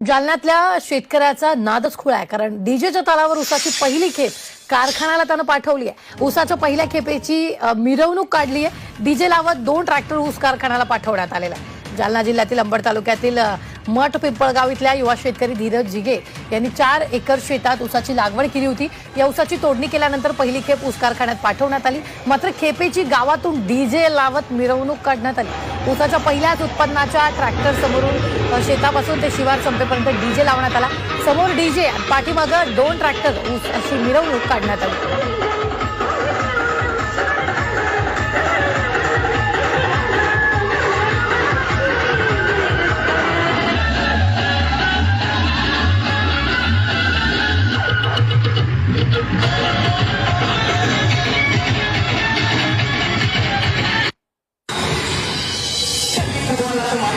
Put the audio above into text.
जालन्यातल्या शेतकऱ्याचा नादच खुळा आहे कारण डीजेच्या तालावर उसाची पहिली खेप कारखान्याला त्यानं पाठवली आहे. उसाच्या पहिल्या खेपेची मिरवणूक काढली आहे. डीजे लावत दोन ट्रॅक्टर ऊस कारखान्याला पाठवण्यात आलेला आहे. जालना जिल्ह्यातील अंबड तालुक्यातील मठ पिंपळगाव इथल्या युवा शेतकरी धीरज जिगे यांनी चार एकर शेतात ऊसाची लागवड केली होती. या ऊसाची तोडणी केल्यानंतर पहिली खेप ऊस कारखान्यात पाठवण्यात आली. मात्र खेपेची गावातून डीजे लावत मिरवणूक काढण्यात आली. ऊसाच्या पहिल्याच उत्पन्नाच्या ट्रॅक्टर समोरून शेतापासून ते शिवार संपेपर्यंत डीजे लावण्यात आला. समोर डीजे पाठीमागं दोन ट्रॅक्टर ऊस अशी मिरवणूक काढण्यात आली. 过来过